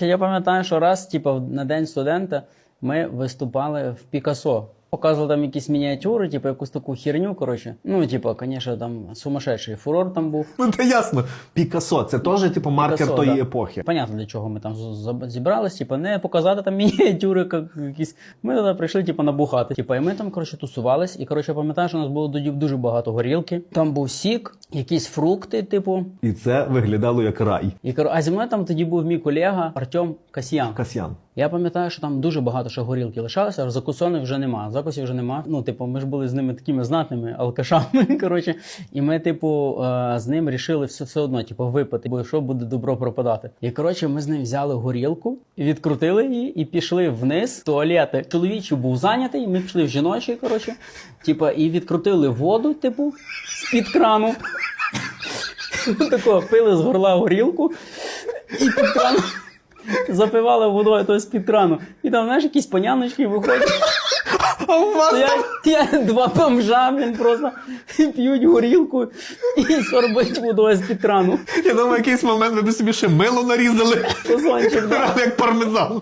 Я пам'ятаю, що раз, типу, на день студента ми виступали в Пікасо. Показували там якісь мініатюри, типу якусь таку херню. Коротше. Ну, типу, звісно, там сумасшедший фурор там був. Ну, це ясно. Пікасо, це теж, типу, маркер Пікассо, тої да. епохи. Понятно, для чого ми там з- з- зібрались, типу, не показати там мініатюри як- якісь. Ми туди прийшли, типу, набухати. Типу, і ми там, коротше, тусувались. І коротше, пам'ятаю, що у нас було тоді дуже багато горілки. Там був сік, якісь фрукти, типу. І це виглядало як рай. І кор- а зі мною там тоді був мій колега Артем Касьян. Касьян. Я пам'ятаю, що там дуже багато ще горілки лишалося, аж закусоних вже нема. Закусів вже нема. Ну, типу, ми ж були з ними такими знатними алкашами. Коротше, і ми, типу, е, з ним рішили все, все одно, типу, випити, бо що буде добро пропадати. І коротше, ми з ним взяли горілку, відкрутили її і пішли вниз туалети. Чоловічий був зайнятий, ми пішли в жіночий, коротше, типу, і відкрутили воду, типу, з-під крану. Такого пили з горла горілку і під крану. Запивали водою то з-під крану. І там, знаєш, якісь паняночки виходять. А у вас Я, я два бомжа, блін, просто п'ють горілку і сорбить водою з-під крану. Я думаю, якийсь момент ви б собі ще мило нарізали. Позончик, да. як пармезан.